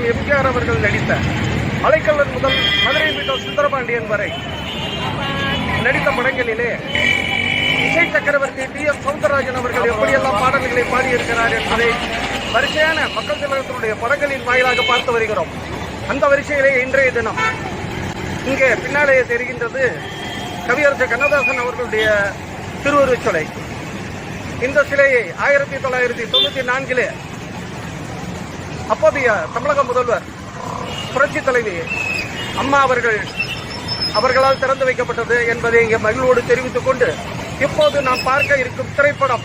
படத்திற்காக எம்ஜிஆர் அவர்கள் நடித்த மலைக்கல்லன் முதல் மதுரை மீட்டல் சுந்தரபாண்டியன் வரை நடித்த படங்களிலே இசை சக்கரவர்த்தி டி எஸ் சவுந்தரராஜன் அவர்கள் எப்படியெல்லாம் பாடல்களை பாடியிருக்கிறார் என்பதை வரிசையான மக்கள் திலகத்தினுடைய படங்களின் வாயிலாக பார்த்து வருகிறோம். அந்த வரிசையிலே இன்றைய தினம் இங்கே பின்னாலேயே தெரிகின்றது கவியரசு கண்ணதாசன் அவர்களுடைய திருவுருவச் சிலை இந்த சிலையை ஆயிரத்தி தொள்ளாயிரத்தி தொண்ணூத்தி நான்கிலே அப்போதைய தமிழக முதல்வர் புரட்சி தலைவி அம்மா அவர்கள் அவர்களால் திறந்து வைக்கப்பட்டது என்பதை இங்கே மகிழ்வோடு தெரிவித்துக் கொண்டு இப்போது நாம் பார்க்க இருக்கும் திரைப்படம்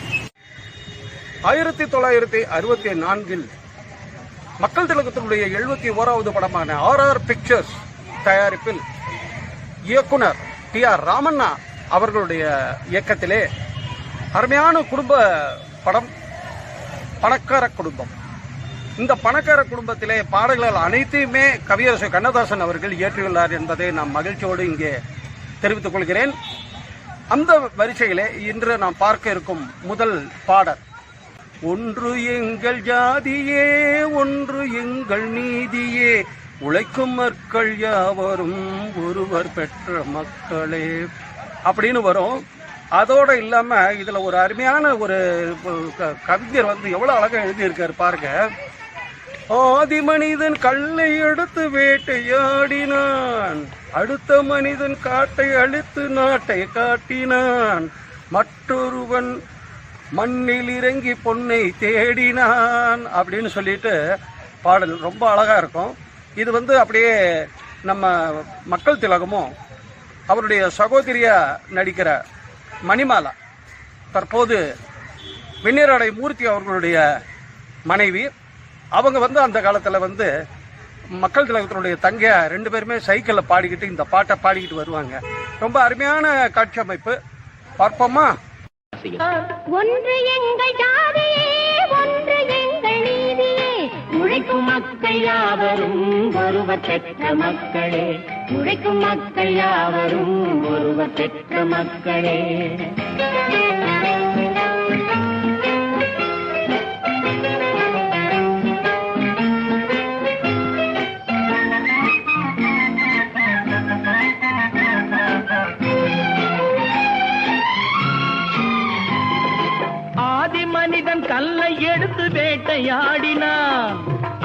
ஆயிரத்தி தொள்ளாயிரத்தி அறுபத்தி நான்கில் மக்கள் திலகத்தினுடைய எழுபத்தி ஓராவது படமான ஆர் ஆர் பிக்சர்ஸ் தயாரிப்பில் இயக்குனர் டி ஆர் ராமண்ணா அவர்களுடைய இயக்கத்திலே அருமையான குடும்ப படம் பணக்கார குடும்பம். இந்த பணக்கார குடும்பத்திலே பாடல்கள் அனைத்தையுமே கவியரசு கண்ணதாசன் அவர்கள் இயற்றியுள்ளார் என்பதை நான் மகிழ்ச்சியோடு இங்கே தெரிவித்துக் கொள்கிறேன். அந்த வரிசையிலே இன்று நாம் பார்க்க இருக்கும் முதல் பாடல். ஒன்று எங்கள் ஜாதியே ஒன்று எங்கள் நீதியே உழைக்கும் மக்கள் யாவரும் ஒருவர் பெற்ற மக்களே அப்படின்னு வரும். அதோடு இல்லாமல் இதில் ஒரு அருமையான ஒரு க- கவிஞர் வந்து எவ்வளோ அழகாக எழுதியிருக்காரு பாருங்கள் ஆதி மனிதன் கல்லை எடுத்து வேட்டையாடினான். அடுத்த மனிதன் காட்டை அழித்து நாட்டை காட்டினான். மற்றொருவன் மண்ணில் இறங்கி பொன்னை தேடினான் அப்படின்னு சொல்லிட்டு பாடல் ரொம்ப அழகாக இருக்கும். இது வந்து அப்படியே நம்ம மக்கள் திலகமும் அவருடைய சகோதரியாக நடிக்கிற மணிமாலா தற்போது வெந்நீராடை மூர்த்தி அவர்களுடைய மனைவி. அவங்க வந்து அந்த காலத்தில் வந்து மக்கள் திலகத்தினுடைய தங்க ரெண்டு பேருமே சைக்கிளில் பாடிக்கிட்டு இந்த பாட்டை பாடிக்கிட்டு வருவாங்க. ரொம்ப அருமையான காட்சி அமைப்பு. பார்ப்போமா? ஒன்று எங்கள் ஒன்று எங்கள் நீதியே. உழைக்கும் மக்கள் யாவரும் ஒருவர் பெற்ற மக்களே. உழைக்கும் மக்கள் யாவரும் ஒருவர் பெற்ற மக்களே. வேட்டையாடினான்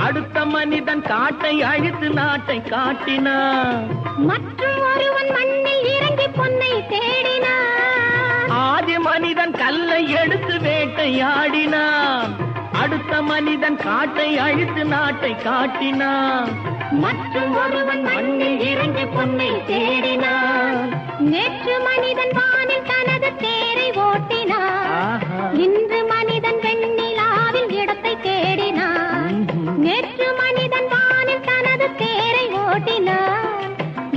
அடுத்த மனிதன் காட்டை அழித்து நாட்டை காட்டினான் மற்றும் ஒருவன் மண்ணில் இறங்கி பொன்னை தேடினான் ஆதி மனிதன் கல்லை எடுத்து வேட்டையாடினான் அடுத்த மனிதன் காட்டை அழித்து நாட்டை காட்டினான் மற்றும் ஒருவன் மண்ணில் இறங்கி பொன்னை தேடினான் நேற்று மனிதன் வானில் தனது தேரை ஓட்டினான். இன்று ஓட்டினான்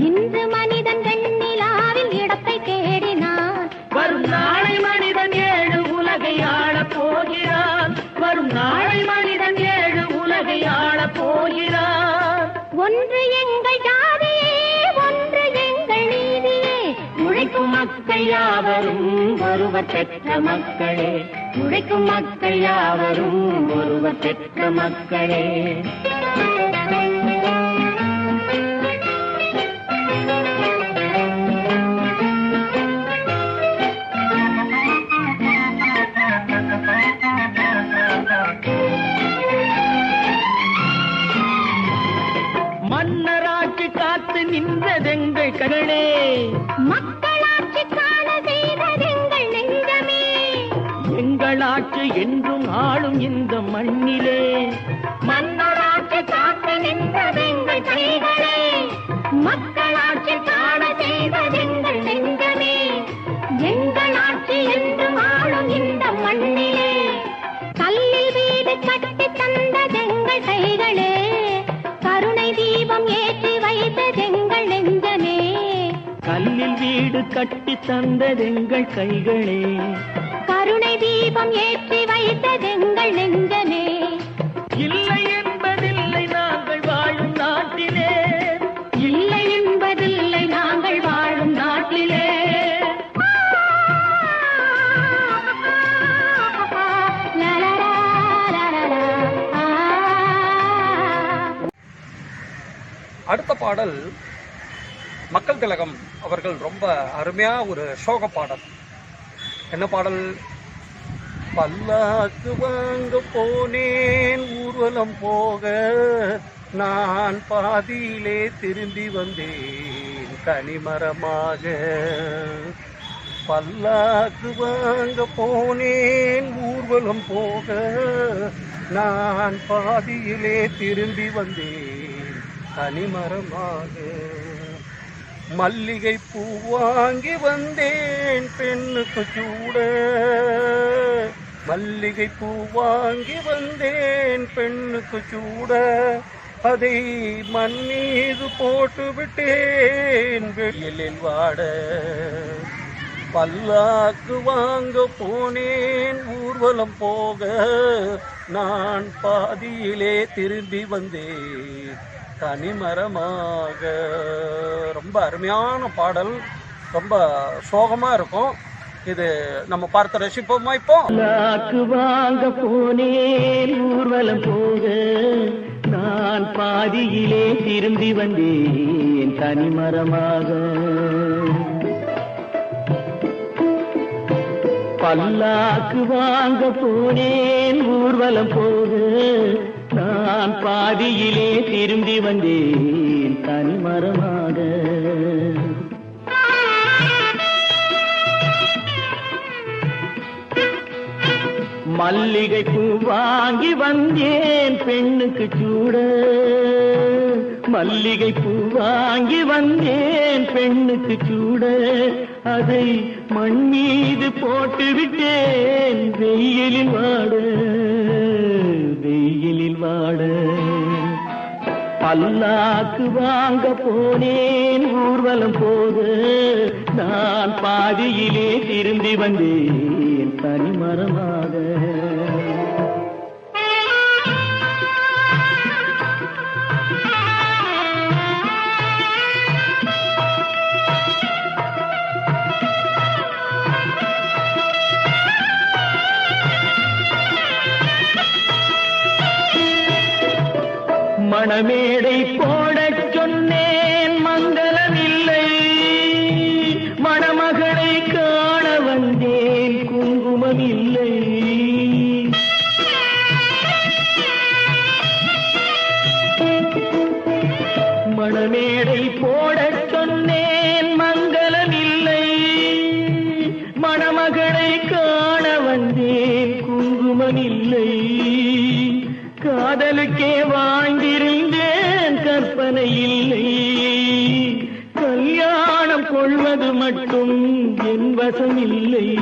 இன்று மனிதன் வெண்ணிலாவில் இடத்தை தேடினான் வரும் நாளை மனிதன் ஏழு உலகை ஆளப் போகிறான் வரும் நாளை மனிதன் ஏழு உலகை ஆளப் போகிறான் ஒன்று எங்கள் ஜாதியே ஒன்று எங்கள் நீதியே உழைக்கும் மக்கள் யாவரும் ஒருவர் பெற்ற மக்களே. உழைக்கும் மக்கள் யாவரும் ஒருவர் பெற்ற மக்களே. மக்களாட்சி காண செய்ததெங்கள் நெஞ்சமே. எங்கள் ஆட்சி என்றும் ஆளும் இந்த மண்ணிலே. மன்னராட்சி காத்து நின்றதெங்கள் கைகளே. மக்களாட்சி காண செய்ததெங்கள் நெஞ்சமே. எங்கள் ஆட்சி என்றும் ஆளும் இந்த மண்ணிலே. கல்லில் வீடு கட்டி தந்ததெங்கள் கைகளே. வீடு கட்டி தந்ததெங்கள் கைகளே. கருணை தீபம் ஏற்றி வைத்ததெங்கள் நெஞ்சமே. இல்லை என்பதில்லை நாங்கள் வாழும் நாட்டிலே. இல்லை என்பதில்லை நாங்கள் வாழும் நாட்டிலே. அடுத்த பாடல் மக்கள் திலகம். அவர்கள் ரொம்ப அருமையாக ஒரு சோக பாடல். என்ன பாடல்? பல்லாக்கு வாங்க போனேன் ஊர்வலம் போக. நான் பாதியிலே திரும்பி வந்தேன் கனிமரமாக. பல்லாக்கு வாங்க போனேன் ஊர்வலம் போக. நான் பாதியிலே திரும்பி வந்தேன் கனிமரமாக. மல்லிகை பூ வாங்கி வந்தேன் பெண்ணுக்கு சூட. மல்லிகை பூ வாங்கி வந்தேன் பெண்ணுக்கு சூட. அதை மண்ணீது போட்டு விட்டேன் வெளியில் வாட. பல்லாக்கு வாங்க போனேன் ஊர்வலம் போக. நான் பாதியிலே திரும்பி வந்தேன். தனிமரமாக ரொம்ப அருமையான பாடல். ரொம்ப சோகமா இருக்கும். இது நம்ம பார்த்து ரசிப்போமா இப்போ? வாங்க போனேன் ஊர்வலம் போக. நான் பாதியிலே திரும்பி வந்தேன் தனிமரமாக பல்லாக்கு வாங்க போனேன் ஊர்வலம் போக. நான் பாதியிலே திரும்பி வந்தேன் தனிமரமாக மல்லிகை பூ வாங்கி வந்தேன் பெண்ணுக்கு சூட. மல்லிகை பூ வாங்கி வந்தேன் பெண்ணுக்கு சூட. அதை மண் மீது போட்டு விட்டேன் வெயிலில் வாட. வெயிலில் பல்லாக்கு வாங்க போனேன் ஊர்வலம் போது நான் பாதியிலே திரும்பி வந்தேன். மேடை போடச் சொன்னேன் மங்களமில்லை மணமகளை காண வந்தேன் குங்குமமில்லை காதலுக்கே வாழ்ந்திருந்தேன் கற்பனை இல்லை. கல்யாணம் கொள்வது மட்டும் என் வசமில்லை.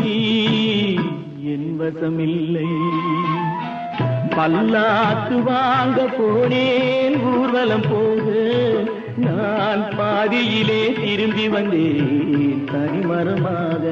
என் வசமில்லை. பல்லாக்கு வாங்க போனேன் ஊர்வலம் போக நான் பாதியிலே திரும்பி வந்தேன். தனிமரமாக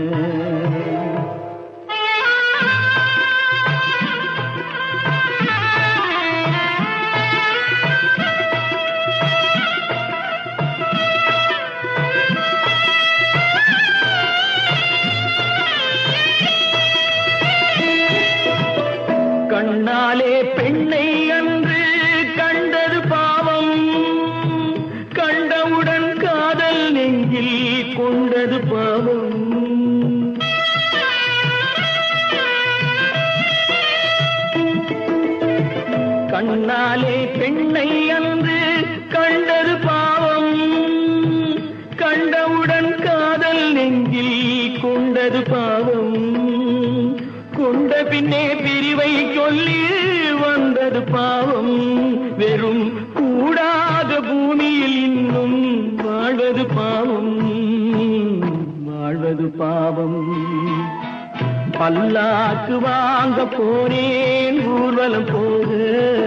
கண்ணாலே பெண்ணை அன்று கண்டது பாவம். கண்டவுடன் காதல் நெஞ்சில் கொண்டது பாவம். கொண்ட பின்னே பிரிவை சொல்லி வந்தது பாவம். வெறும் கூடாத பூமியில் இன்னும் வாழ்வது பாவம். வாழ்வது பாவம். பல்லாக்கு வாங்க போனேன் ஊர்வலம் போக.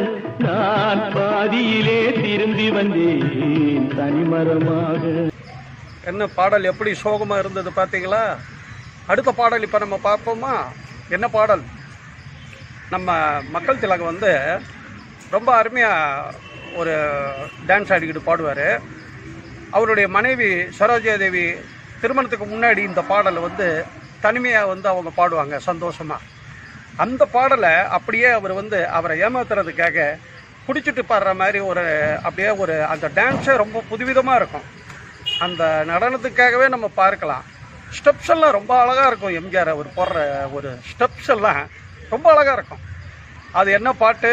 நான் பாதியிலே திரும்பி வந்தேன் தனிமரமாக என்ன பாடல் எப்படி சோகமா இருந்தது பாத்தீங்களா? அடுத்த பாடல் இப்ப நம்ம பார்ப்போமா? என்ன பாடல்? நம்ம மக்கள் திலகம் வந்து ரொம்ப அருமையா ஒரு டான்ஸ் ஆடிக்கிட்டு பாடுவார். அவருடைய மனைவி சரோஜாதேவி திருமணத்துக்கு முன்னாடி இந்த பாடலை வந்து தனிமையாக வந்து அவங்க பாடுவாங்க சந்தோஷமாக அந்த பாடலை அப்படியே அவர் வந்து அவரை ஏமாத்துறதுக்காக குடிச்சிட்டு பாடுற மாதிரி ஒரு அப்படியே ஒரு அந்த டான்ஸே ரொம்ப புதுவிதமாக இருக்கும். அந்த நடனத்துக்காகவே நம்ம பார்க்கலாம். ஸ்டெப்ஸ் எல்லாம் ரொம்ப அழகாக இருக்கும் எம்ஜிஆர் அவர் போடுற ஒரு ஸ்டெப்ஸ் எல்லாம் ரொம்ப அழகாக இருக்கும். அது என்ன பாட்டு?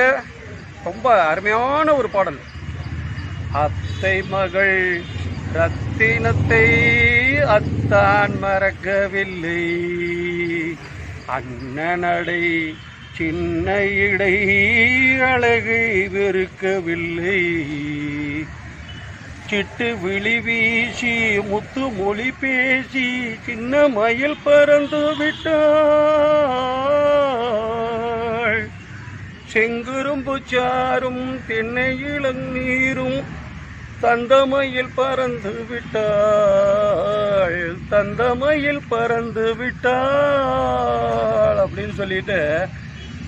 ரொம்ப அருமையான ஒரு பாடல். அத்தை மகள் ரத்தினத்தை அத்தான் மறக்கவில்லை. அண்ணனடை சின்ன இடை அழகை வெறுக்கவில்லை. சிட்டு விழி வீசி முத்து மொழி பேசி சின்ன மயில் பறந்து விட்டாள். செங்குரும்பு சாரும் தென்னை இளநீரும் தந்தமையில் பறந்து விட்டாள். தந்தமையில் பறந்து விட்டாள் அப்படின்னு சொல்லிட்டு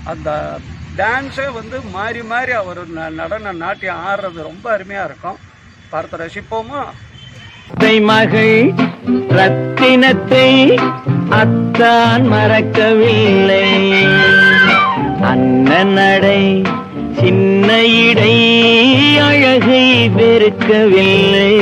அந்த டான்ஸே வந்து மாறி மாறி அவர் ந- நடன நாட்டியம் ஆடுறது ரொம்ப அருமையாக இருக்கும். பார்த்து ரசிப்போமா? அத்தை மகள் ரத்தினத்தை அத்தான் மறக்கவில்லை. அண்ணன் நடை சின்ன இடை அழகை வெறுக்கவில்லை.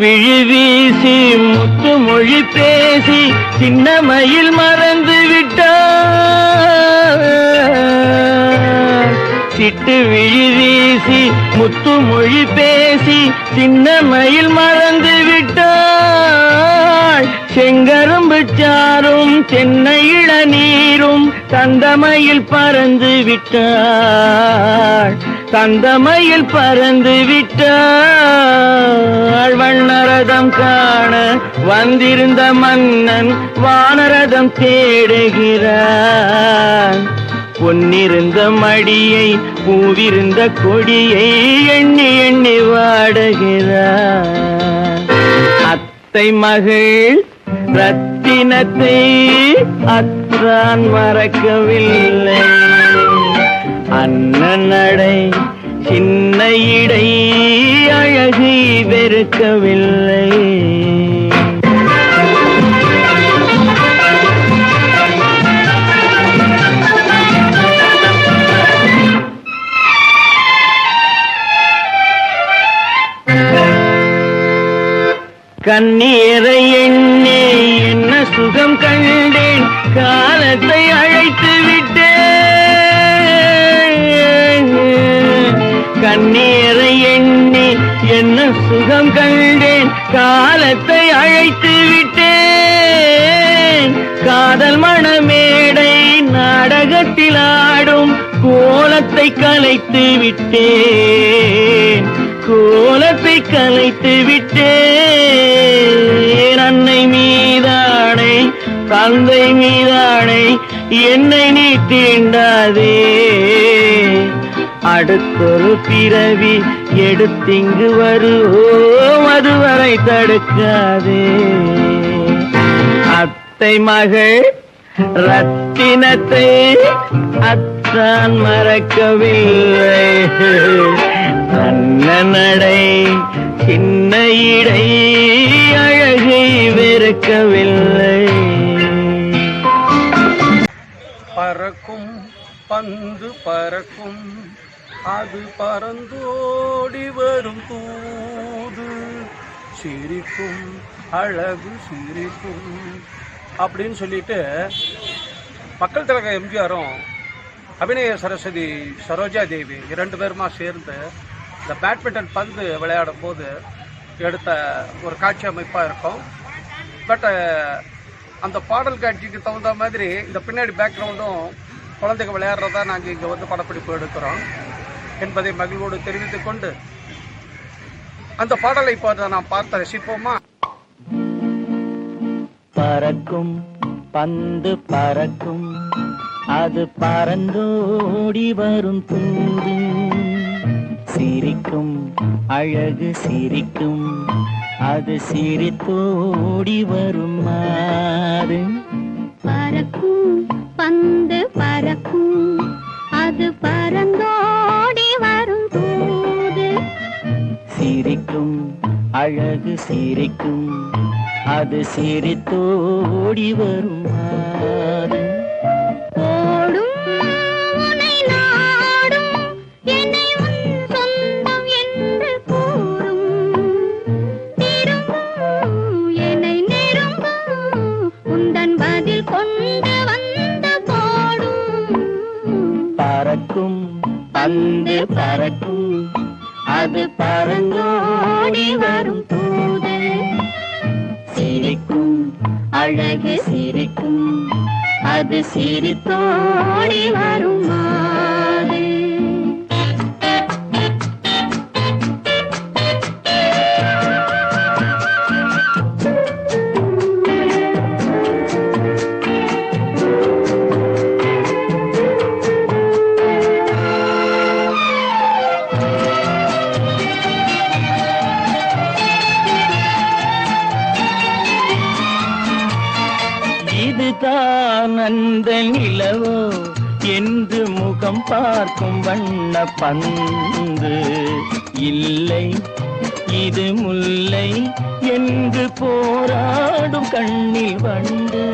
விழிவீசி முத்து மொழி பேசி சின்னமையில் மறந்து விட்டார். சிட்டு விழி முத்து மொழி பேசி சின்னமையில் மறந்து விட்டாள் செங்கரும்பு சாரும் சென்னை இளநீரும் தந்தமையில் பறந்து விட்டாள் தந்தமையில் பறந்து விட்டாள் வண்ணரதம் காண வந்திருந்த மன்னன் வானரதம் தேடுகிறான் பொன்னிருந்த மடியை பூவிருந்த கொடியை எண்ணி எண்ணி வாடுகிறான் அத்தை மகள் ரத்தினத்தை அத்தான் மறக்கவில்லை. அண்ணன் நடை சின்ன இடை அழகு வெறுக்கவில்லை. கண்ணீரை எண்ணே என்ன சுகம் கண்டேன்? கா சுகம் கண்டேன் காலத்தை அழைத்து விட்டேன். காதல் மணமேடை நாடகத்தில் ஆடும் கோலத்தை கலைத்து விட்டேன். கோலத்தை கலைத்து விட்டேன். அன்னை மீதானை தந்தை மீதானை என்னை நீ தீண்டாதே. அடுத்தொரு பிறவி எடுத்திங்கு வருவோம் அதுவரை தடுக்காதே. அத்தை மகள் ரத்தினத்தை அத்தான் மறக்கவில்லை. அண்ணன் நடை சின்ன இடை அழகை வெறுக்கவில்லை. பறக்கும் பந்து பறக்கும் அது பறந்தோடி வரும் தூது. சிரிக்கும் அழகு சிரிக்கும். அப்படின்னு சொல்லிட்டு மக்கள் தலைவர் எம்ஜிஆரும் அபிநய சரஸ்வதி சரோஜா தேவி இரண்டு பேருமா சேர்ந்து இந்த பேட்மிண்டன் பந்து விளையாடும் போது எடுத்த ஒரு காட்சி அமைப்பாக இருக்கும். பட் அந்த பாடல் காட்சிக்கு தகுந்த மாதிரி இந்த பின்னாடி பேக்ரவுண்டும் குழந்தைங்க விளையாடுறதா நாங்கள் இங்கே வந்து படப்பிடிப்பு எடுக்கிறோம். என்பதை மகிழ்வோடு தெரிவித்துக் கொண்டு அந்த பாடலை இப்போ நாம் பார்த்து ரசிப்போமா? பறக்கும் பந்து பறக்கும் அது பறந்தோடி வரும் தூது. சிரிக்கும் அழகு சிரிக்கும் அது சிரித்தோடி வரும் மாறு நெருங்கும் உந்தன் பதில் கொண்டு வந்து போடும். பறக்கும் பந்து பறக்கும். அது பறந்தோடி வரும் தூது சிரிக்கும் அழகு சிரிக்கும். அது சிரித்தோடி வரும் அதுதான் அந்த நிலவோ என்று முகம் பார்க்கும் வண்ண பந்து. இல்லை இது முல்லை என்று போராடும் கண்ணில் வண்டு.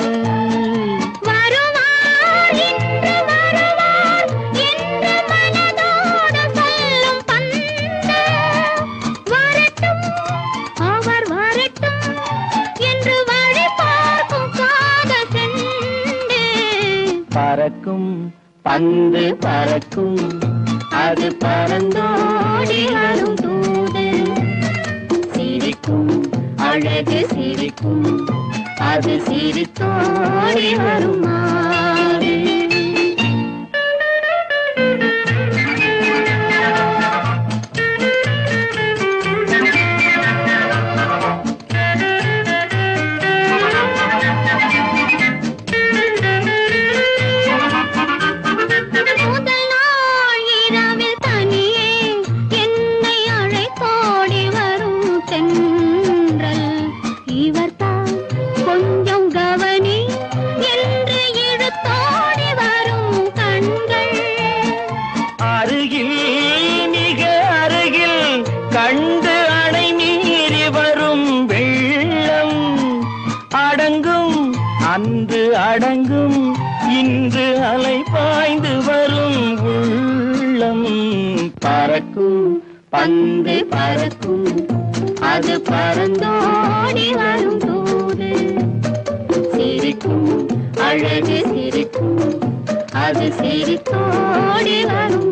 பந்து பறக்கும். அது பறந்தோடி வரும் தூது. சிரிக்கும் அழகு சிரிக்கும். அது சிரித்தோடி வருமா அது பறந்தோடி வரும் தூது. சிரிக்கும் அழகு சிரிக்கும் அது சிரித்தோடி வரும்?